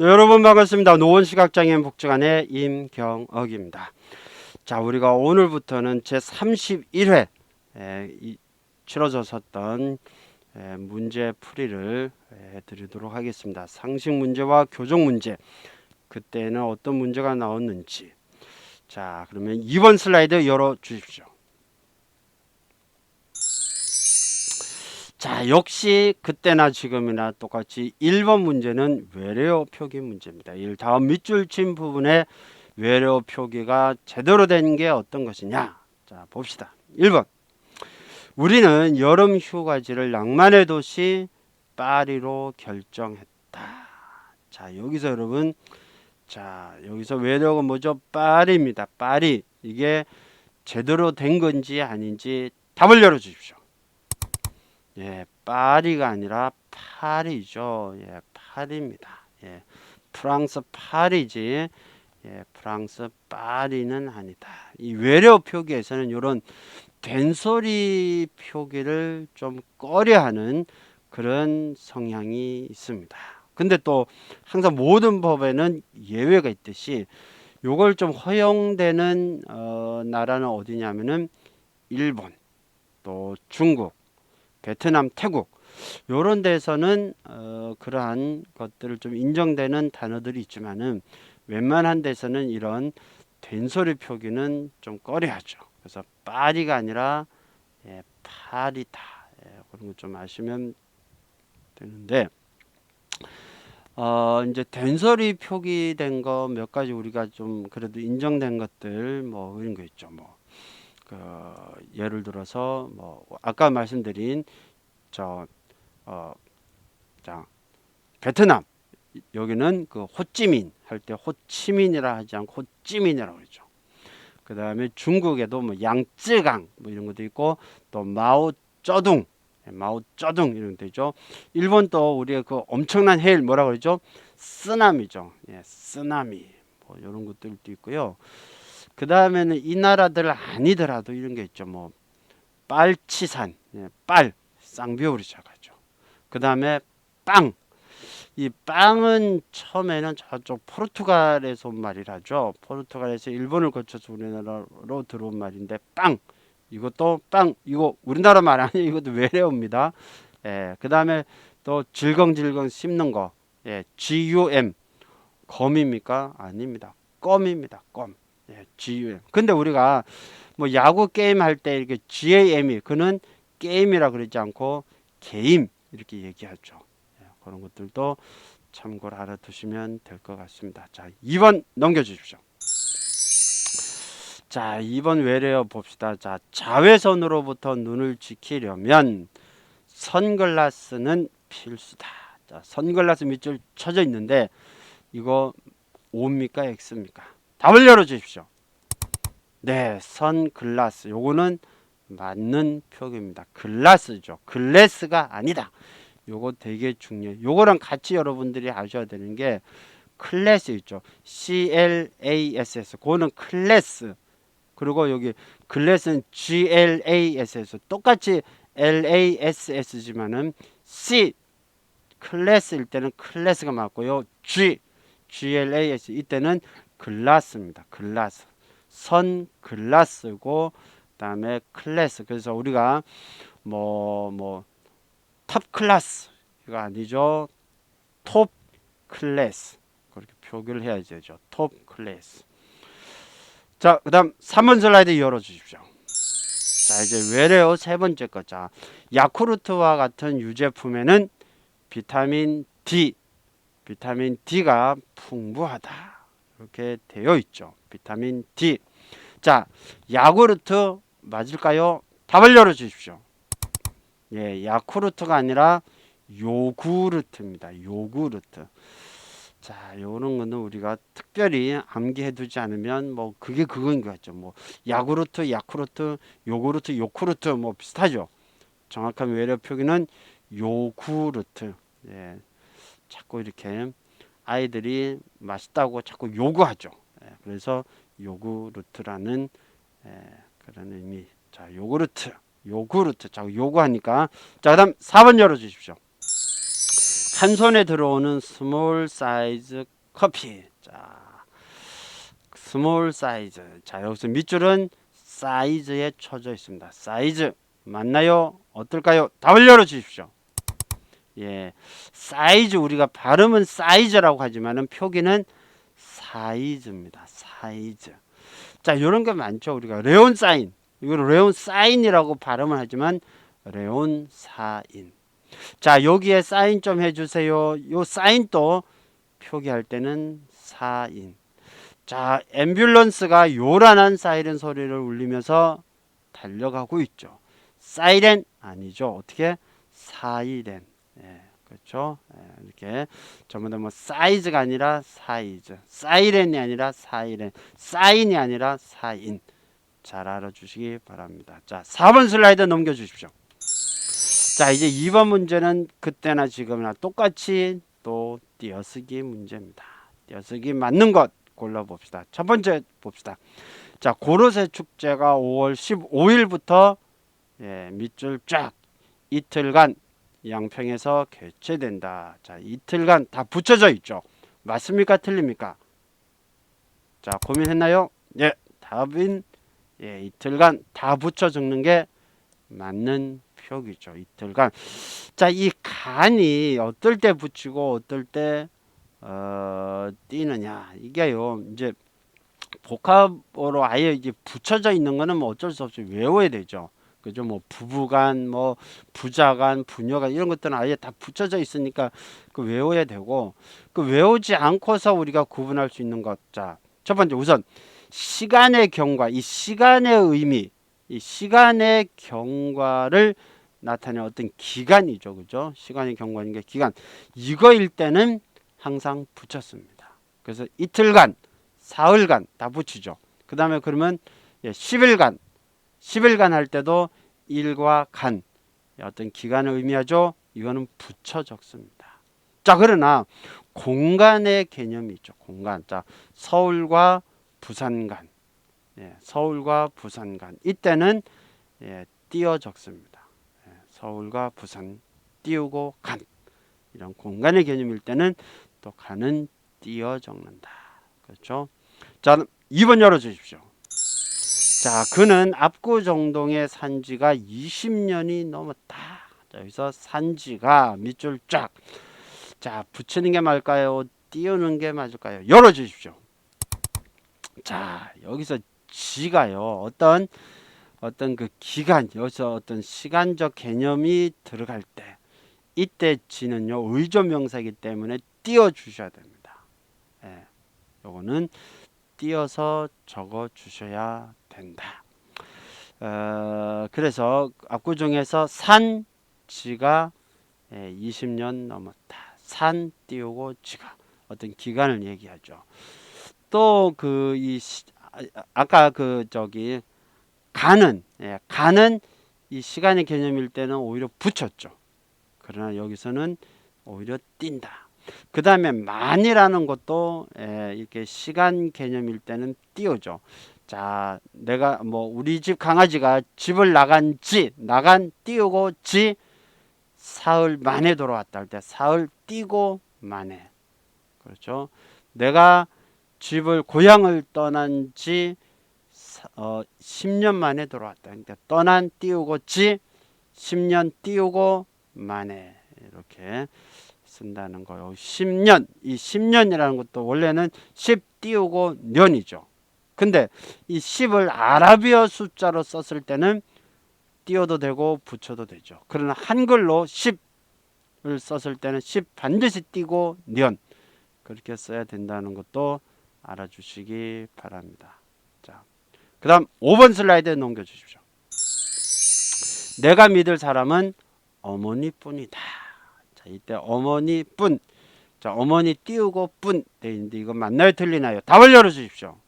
네, 여러분 반갑습니다. 노원시각장애인 복지관의 임경억입니다. 자, 우리가 오늘부터는 제 31회 에, 이, 치러졌었던 에, 문제 풀이를 에, 드리도록 하겠습니다. 상식 문제와 교정 문제. 그때는 어떤 문제가 나왔는지. 자, 그러면 2번 슬라이드 열어 주십시오. 자, 역시 그때나 지금이나 똑같이 1번 문제는 외래어 표기 문제입니다. 이 다음 밑줄 친 부분에 외래어 표기가 제대로 된 게 어떤 것이냐? 자, 봅시다. 1번. 우리는 여름 휴가지를 낭만의 도시 파리로 결정했다. 자, 여기서 여러분 자, 여기서 외래어가 뭐죠? 파리입니다. 파리. 이게 제대로 된 건지 아닌지 답을 열어 주십시오. 예, 파리가 아니라 파리죠. 예, 파리입니다. 예, 프랑스 파리지. 예, 프랑스 파리는 아니다. 이 외래어 표기에서는 이런 된소리 표기를 좀 꺼려하는 그런 성향이 있습니다. 근데 또 항상 모든 법에는 예외가 있듯이 요걸 좀 허용되는 어, 나라는 어디냐면은 일본, 또 중국, 베트남, 태국 요런 데서는 어, 그러한 것들을 좀 인정되는 단어들이 있지만은 웬만한 데서는 이런 된소리 표기는 좀 꺼려하죠. 그래서 파리가 아니라 예, 파리다 예, 그런 거 좀 아시면 되는데 어, 이제 된소리 표기된 거 몇 가지 우리가 좀 그래도 인정된 것들 뭐 이런 거 있죠. 뭐 그 예를 들어서 뭐 아까 말씀드린 저 어, 자 베트남 여기는 그 호찌민 할 때 호치민이라 하지 않고 호찌민이라고 그러죠. 그 다음에 중국에도 뭐 양쯔강 뭐 이런 것도 있고 또 마오쩌둥 마오쩌둥 이런 것도 있죠. 일본 또 우리가 그 엄청난 해일 뭐라 그러죠? 쓰나미죠. 예, 쓰나미 뭐 이런 것들도 있고요. 그 다음에는 이 나라들 아니더라도 이런 게 있죠. 뭐 빨치산, 예, 빨 쌍비오리 시작하죠. 그 다음에 빵. 이 빵은 처음에는 저쪽 포르투갈에서 온 말이라죠. 포르투갈에서 일본을 거쳐서 우리나라로 들어온 말인데 빵. 이것도 빵. 이거 우리나라 말 아니에요. 이것도 외래어입니다. 예, 그 다음에 또 질겅질겅 씹는 거. 예, GUM. 검입니까? 아닙니다. 껌입니다. 껌. 예, GUM. 근데 우리가 뭐 야구 게임 할 때 이렇게 GAM이 그는 게임이라 그러지 않고 게임 이렇게 얘기하죠. 예, 그런 것들도 참고를 알아두시면 될 것 같습니다. 자, 2번 넘겨 주십시오. 자, 2번 외래어 봅시다. 자, 자외선으로부터 눈을 지키려면 선글라스는 필수다. 자, 선글라스 밑줄 쳐져 있는데 이거 O입니까 X입니까? 답을 열어 주십시오. 네, 선글라스. 요거는 맞는 표기입니다. 글라스죠. 글래스가 아니다. 요거 되게 중요해요. 요거랑 같이 여러분들이 아셔야 되는 게 클래스 있죠. C L A S S. 그거는 클래스. 그리고 여기 글래스는 G L A S S. 똑같이 L A S S지만은 C 클래스일 때는 클래스가 맞고요. G G L A S 이때는 글라스입니다. 글라스. 선 글라스고 그다음에 클래스. 그래서 우리가 뭐 뭐 탑 클래스 이거 아니죠. 톱 클래스. 그렇게 표기를 해야 되죠. 톱 클래스. 자, 그다음 3번 슬라이드 열어 주십시오. 자, 이제 외래어 세 번째 거. 자, 야쿠르트와 같은 유제품에는 비타민 D, 비타민 D가 풍부하다. 이렇게 되어 있죠. 비타민 D. 자, 야구르트 맞을까요? 답을 열어 주십시오. 예, 야쿠르트가 아니라 요구르트입니다. 요구르트. 자, 요런 거는 우리가 특별히 암기해 두지 않으면 뭐 그게 그거인 것 같죠. 뭐 야구르트, 야쿠르트, 요구르트, 요쿠르트 뭐 비슷하죠. 정확한 외래 표기는 요구르트. 예. 자꾸 이렇게 아이들이 맛있다고 자꾸 요구하죠. 예. 그래서 요구르트라는 예, 그런 의미. 자, 요구르트. 요구르트. 자, 요구하니까. 자, 그다음 4번 열어 주십시오. 한 손에 들어오는 스몰 사이즈 커피. 자, 스몰 사이즈. 자, 여기서 밑줄은 사이즈에 쳐져 있습니다. 사이즈 맞나요? 어떨까요? 답을 열어 주십시오. 예. 사이즈 우리가 발음은 사이즈라고 하지만은 표기는 사이즈입니다. 사이즈. 자, 이런 게 많죠. 우리가 레온 사인. 이걸 레온 사인이라고 발음을 하지만 레온 사인. 자, 여기에 사인 좀 해주세요. 요 사인 또 표기할 때는 사인. 자, 앰뷸런스가 요란한 사이렌 소리를 울리면서 달려가고 있죠. 사이렌 아니죠. 어떻게? 사이렌. 예, 그렇죠. 예, 이렇게 전부 다 뭐 사이즈가 아니라 사이즈, 사이렌이 아니라 사이렌, 사인이 아니라 사인. 잘 알아주시기 바랍니다. 자, 4번 슬라이드 넘겨주십시오. 자, 이제 2번 문제는 그때나 지금이나 똑같이 또 띄어쓰기 문제입니다. 띄어쓰기 맞는 것 골라봅시다. 첫 번째 봅시다. 자, 고로쇠 축제가 5월 15일부터 예, 밑줄 쫙 이틀간 양평에서 개최된다. 자, 이틀간 다 붙여져 있죠. 맞습니까? 틀립니까? 자, 고민했나요? 예, 답인 예, 이틀간 다 붙여 적는 게 맞는 표기죠. 이틀간. 자, 이 간이 어떨 때 붙이고 어떨 때 어, 띄느냐. 이게요. 이제 복합으로 아예 이제 붙여져 있는 거는 뭐 어쩔 수 없이 외워야 되죠. 그죠? 뭐 부부간, 뭐 부자간, 부녀간 이런 것들은 아예 다 붙여져 있으니까 그 외워야 되고 그 외우지 않고서 우리가 구분할 수 있는 것. 자, 첫 번째 우선 시간의 경과, 이 시간의 의미, 이 시간의 경과를 나타내는 어떤 기간이죠, 그죠? 시간의 경과인 게 기간. 이거일 때는 항상 붙였습니다. 그래서 이틀간, 사흘간 다 붙이죠. 그 다음에 그러면 예, 10일간, 10일간 할 때도 일과 간 어떤 기간을 의미하죠. 이거는 붙여 적습니다. 자 그러나 공간의 개념이 있죠. 공간. 자 서울과 부산 간, 예, 서울과 부산 간 이때는 예, 띄어 적습니다. 예, 서울과 부산 띄우고 간 이런 공간의 개념일 때는 또 간은 띄어 적는다. 그렇죠? 자 2번 열어 주십시오. 자, 그는 압구정동에 산지가 20년이 넘었다. 자, 여기서 산지가 밑줄 쫙. 자, 붙이는 게 맞을까요? 띄우는 게 맞을까요? 열어 주십시오. 자, 여기서 지가요. 어떤 어떤 그 기간, 여기서 어떤 시간적 개념이 들어갈 때 이때 지는요. 의조 명사이기 때문에 띄워 주셔야 됩니다. 예. 요거는 띄어서 적어 주셔야 된다. 어, 그래서 압구정에서 산 지가 20년 넘었다. 산 띄우고 지가 어떤 기간을 얘기하죠. 또 그 이 아까 그 저기 가는 예, 가는 이 시간의 개념일 때는 오히려 붙였죠. 그러나 여기서는 오히려 띈다. 그 다음에 만이라는 것도 예, 이렇게 시간 개념일 때는 띄우죠. 자, 내가 뭐 우리 집 강아지가 집을 나간 지 나간 띄우고 지 사흘 만에 돌아왔다 할 때 사흘 띄고 만에 그렇죠. 내가 집을 고향을 떠난 지 어, 10년 만에 돌아왔다. 그러니까 떠난 띄우고 지 10년 띄우고 만에 이렇게 쓴다는 거요. 10년 이 10년이라는 것도 원래는 10 띄우고 년이죠. 근데 이 10을 아라비어 숫자로 썼을 때는 띄워도 되고 붙여도 되죠. 그러나 한글로 10을 썼을 때는 10 반드시 띄고 년 그렇게 써야 된다는 것도 알아주시기 바랍니다. 자, 그 다음 5번 슬라이드 넘겨 주십시오. 내가 믿을 사람은 어머니뿐이다. 자, 이때 어머니뿐. 자, 어머니 띄우고 뿐. 돼 있는데 이거 맞나요? 틀리나요? 답을 열어 주십시오.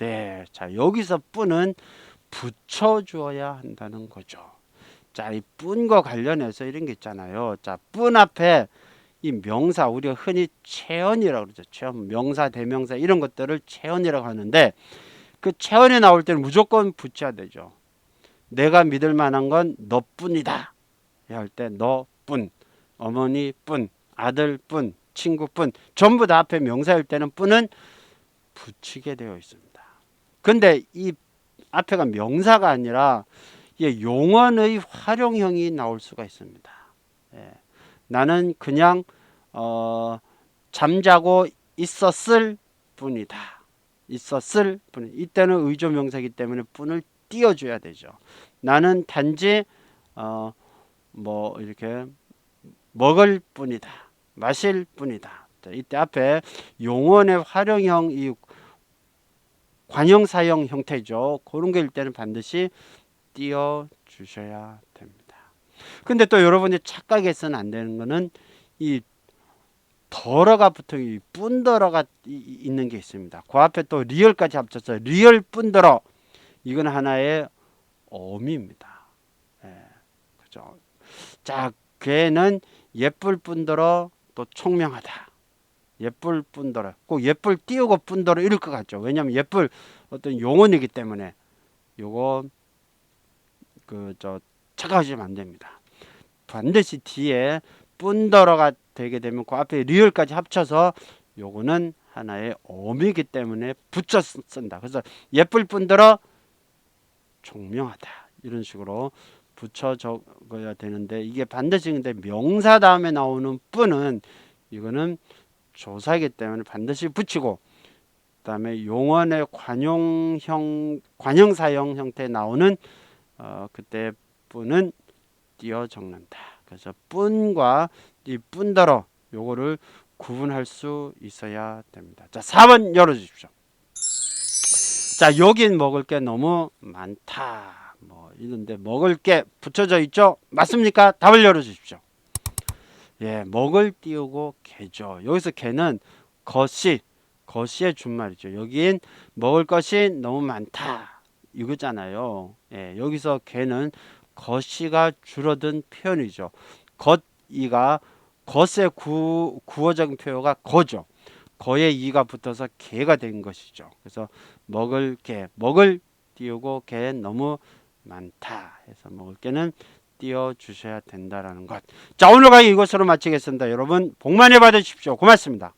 네. 자, 여기서 뿐은 붙여 주어야 한다는 거죠. 자, 이 뿐과 관련해서 이런 게 있잖아요. 자, 뿐 앞에 이 명사 우리가 흔히 체언이라고 그러죠. 체언, 명사, 대명사 이런 것들을 체언이라고 하는데 그 체언이 나올 때는 무조건 붙여야 되죠. 내가 믿을 만한 건 너뿐이다. 할 때 너뿐, 어머니뿐 아들뿐, 친구뿐 전부 다 앞에 명사일 때는 뿐은 붙이게 되어 있습니다. 근데 이 앞에가 명사가 아니라 이게 용언의 활용형이 나올 수가 있습니다. 예. 나는 그냥 어, 잠자고 있었을 뿐이다. 있었을 뿐. 이때는 의조 명사이기 때문에 뿐을 띄워줘야 되죠. 나는 단지 어, 뭐 이렇게 먹을 뿐이다. 마실 뿐이다. 자, 이때 앞에 용언의 활용형 이 관형 사형 형태죠. 그런 게일 때는 반드시 띄워 주셔야 됩니다. 근데 또 여러분이 착각해서는 안 되는 거는 이 덜어가 붙어 이 뿐더러가 있는 게 있습니다. 그 앞에 또 리얼까지 합쳐서 리얼 뿐더러 이건 하나의 어미입니다. 예, 그죠? 자, 걔는 예쁠 뿐더러 또 총명하다. 예쁠 뿐더러 꼭 예쁠 띄우고 뿐더러 이럴 것 같죠. 왜냐하면 예쁠 어떤 용언이기 때문에 요거 그저 착각하시면 안 됩니다. 반드시 뒤에 뿐더러가 되게 되면 그 앞에 리얼까지 합쳐서 요거는 하나의 어미이기 때문에 붙여 쓰- 쓴다. 그래서 예쁠 뿐더러 총명하다 이런 식으로 붙여 적어야 되는데 이게 반드시 근데 명사 다음에 나오는 뿐은 이거는 조사이기 때문에 반드시 붙이고 그다음에 용언의 관용형 관형사형 형태 나오는 어, 그때 뿐은 띄어 적는다. 그래서 뿐과 이 뿐더러 요거를 구분할 수 있어야 됩니다. 자, 4번 열어 주십시오. 자, 여긴 먹을 게 너무 많다. 뭐 이런데 먹을 게 붙여져 있죠? 맞습니까? 답을 열어 주십시오. 예, 먹을 띄우고 개죠. 여기서 개는 것이 것이의 준말이죠. 여긴 먹을 것이 너무 많다. 이거잖아요. 예, 여기서 개는 것이가 줄어든 표현이죠. 것이가 것의 구, 구어적인 표현가 거죠. 거에 이가 붙어서 개가 된 것이죠. 그래서 먹을 개, 먹을 띄우고 개 너무 많다 해서 먹을 개는 띄워 주셔야 된다라는 것. 자 오늘 강의 이것으로 마치겠습니다. 여러분 복 많이 받으십시오. 고맙습니다.